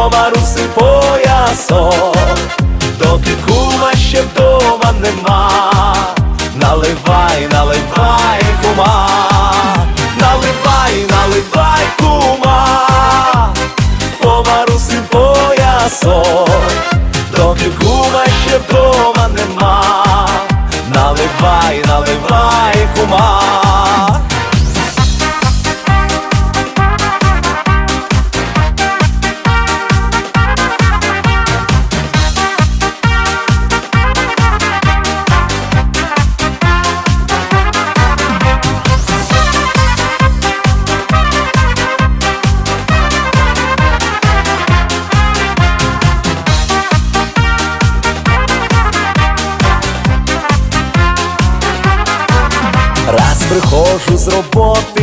до Маруси поясок, доки кума ще вдома нема, наливай, наливай, кума, наливай, наливай, кума, по Маруси поясок, доки кума ще вдома нема, наливай, наливай, кума. Прихожу з роботи.